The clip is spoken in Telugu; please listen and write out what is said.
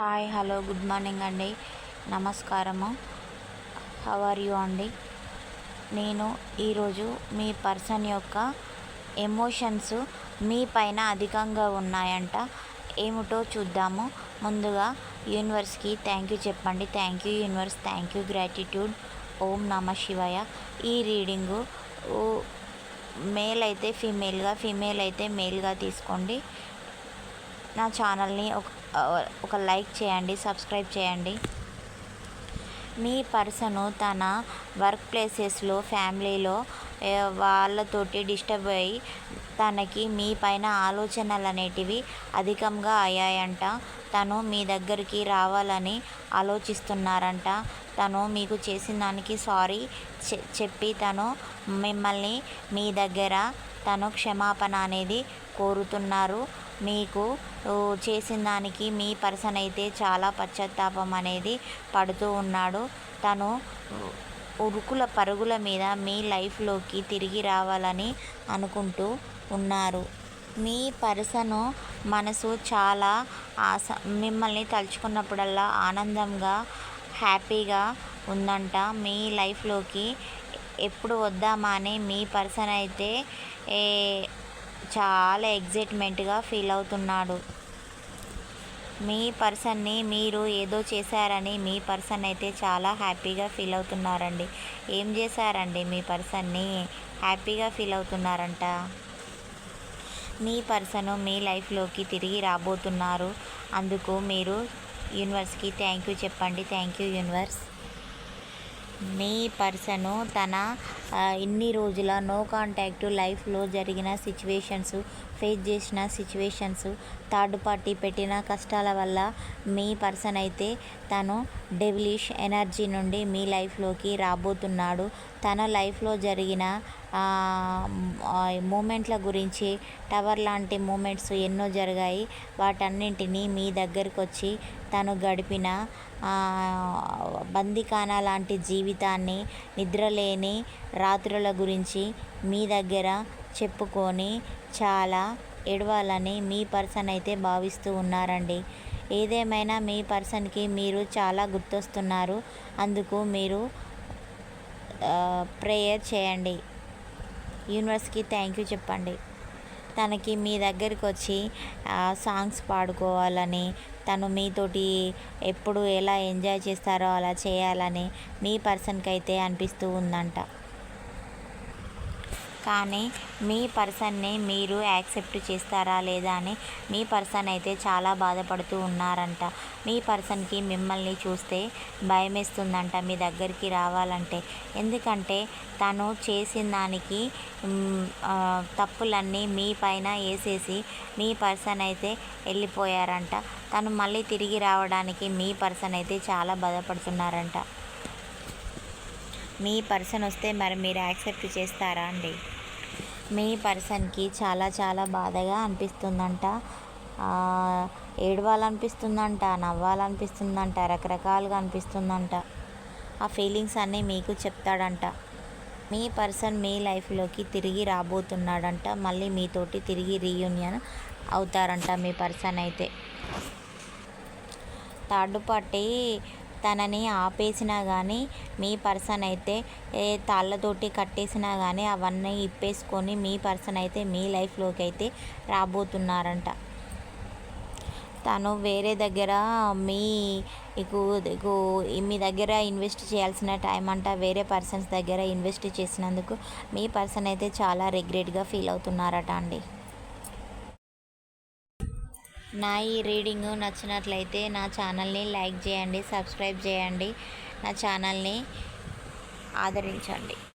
హాయ్ హలో గుడ్ మార్నింగ్ అండి. నమస్కారము. హౌ ఆర్ యూ అండి? నేను ఈరోజు మీ పర్సన్ యొక్క ఎమోషన్స్ మీ పైన అధికంగా ఉన్నాయంట. ఏమిటో చూద్దాము. ముందుగా యూనివర్స్కి థ్యాంక్ యూ చెప్పండి. Thank you universe thank you gratitude ఓం నమ శివాయ. ఈ రీడింగు మేల్ అయితే ఫీమేల్గా ఫీమేల్ అయితే మేల్గా తీసుకోండి. నా ఛానల్ని ఒక ఒక లైక్ చేయండి సబ్స్క్రైబ్ చేయండి. మీ పర్సను తన వర్క్ ప్లేసెస్లో ఫ్యామిలీలో వాళ్ళతోటి డిస్టర్బ్ అయ్యి తనకి మీ పైన ఆలోచనలు అనేటివి అధికంగా అయ్యాయంట. తను మీ దగ్గరికి రావాలని ఆలోచిస్తున్నారంట. తను మీకు చేసిన దానికి సారీ చెప్పి తను మిమ్మల్ని మీ దగ్గర తను క్షమాపణ అనేది కోరుతున్నారు. మీకు చేసిన దానికి మీ పర్సన్ అయితే చాలా పశ్చాత్తాపం అనేది పడుతూ ఉన్నాడు. తను ఉరుకుల పరుగుల మీద మీ లైఫ్లోకి తిరిగి రావాలని అనుకుంటూ ఉన్నారు. మీ పర్సను మనసు చాలా ఆస మిమ్మల్ని తలుచుకున్నప్పుడల్లా ఆనందంగా హ్యాపీగా ఉందంట. మీ లైఫ్లోకి ఎప్పుడు వద్దామా అని మీ పర్సన్ అయితే చాలా ఎగ్జైట్మెంట్గా ఫీల్ అవుతున్నాడు. మీ పర్సన్ని మీరు ఏదో చేశారని మీ పర్సన్ అయితే చాలా హ్యాపీగా ఫీల్ అవుతున్నారండి. ఏం చేశారండి? మీ పర్సన్ని హ్యాపీగా ఫీల్ అవుతున్నారంట? మీ పర్సన్ మీ లైఫ్లోకి తిరిగి రాబోతున్నారు. అందుకు మీరు యూనివర్స్కి థ్యాంక్ యూ చెప్పండి. థ్యాంక్ యూ యూనివర్స్ మీ పర్సను తన ఇన్ని రోజుల నో కాంటాక్ట్ లైఫ్లో జరిగిన సిచ్యువేషన్స్ ఫేస్ చేసిన సిచ్యువేషన్స్ థర్డ్ పార్టీ పెట్టిన కష్టాల వల్ల మీ పర్సన్ అయితే తను డెవిలిష్ ఎనర్జీ నుండి మీ లైఫ్లోకి రాబోతున్నాడు. తన లైఫ్లో జరిగిన మూమెంట్ల గురించి టవర్ లాంటి మూమెంట్స్ ఎన్నో జరిగాయి. వాటన్నింటినీ మీ దగ్గరికి వచ్చి తను గడిపిన బందికాన లాంటి జీవితాన్ని నిద్రలేని రాత్రుల గురించి మీ దగ్గర చెప్పుకొని చాలా ఏడవాలని మీ పర్సన్ అయితే భావిస్తూ ఉన్నారండి. ఏదేమైనా మీ పర్సన్కి మీరు చాలా గుర్తొస్తున్నారు. అందుకు మీరు ప్రేయర్ చేయండి. యూనివర్స్కి థ్యాంక్ యూ చెప్పండి. తనకి మీ దగ్గరికి వచ్చి సాంగ్స్ పాడుకోవాలని తను మీతోటి ఎప్పుడు ఎలా ఎంజాయ్ చేస్తారో అలా చేయాలని మీ పర్సన్కి అయితే అనిపిస్తూ ఉందంట. కానీ మీ పర్సన్ని మీరు యాక్సెప్ట్ చేస్తారా లేదా అని మీ పర్సన్ అయితే చాలా బాధపడుతూ ఉన్నారంట. మీ పర్సన్కి మిమ్మల్ని చూస్తే భయమేస్తుందంట మీ దగ్గరికి రావాలంటే. ఎందుకంటే తను చేసిన దానికి తప్పులన్నీ మీ పైన వేసేసి మీ పర్సన్ అయితే వెళ్ళిపోయారంట. తను మళ్ళీ తిరిగి రావడానికి మీ పర్సన్ అయితే చాలా బాధపడుతున్నారంట. మీ పర్సన్ వస్తే మరి మీరు యాక్సెప్ట్ చేస్తారా అండి? మీ పర్సన్కి చాలా చాలా బాధగా అనిపిస్తుందంట. ఏడవాలనిపిస్తుందంట నవ్వాలనిపిస్తుందంట రకరకాలుగా అనిపిస్తుందంట. ఆ ఫీలింగ్స్ అన్నీ మీకు చెప్తాడంట. మీ పర్సన్ మీ లైఫ్లోకి తిరిగి రాబోతున్నాడంట. మళ్ళీ మీతోటి తిరిగి రీయూనియన్ అవుతారంట మీ పర్సన్ అయితే. థర్డ్ పార్టీ తనని ఆపేసినా కానీ మీ పర్సన్ అయితే ఏ తాళ్ళతోటి కట్టేసినా కానీ అవన్నీ ఇప్పేసుకొని మీ పర్సన్ అయితే మీ లైఫ్లోకి అయితే రాబోతున్నారంట. తను వేరే దగ్గర మీ మీ దగ్గర ఇన్వెస్ట్ చేయాల్సిన టైం అంట వేరే పర్సన్స్ దగ్గర ఇన్వెస్ట్ చేసినందుకు మీ పర్సన్ అయితే చాలా రిగ్రెట్గా ఫీల్ అవుతున్నారట అండి. నా ఈ రీడింగ్ నచ్చినట్లయితే నా ఛానల్ని లైక్ చేయండి సబ్స్క్రైబ్ చేయండి నా ఛానల్ని ఆదరించండి.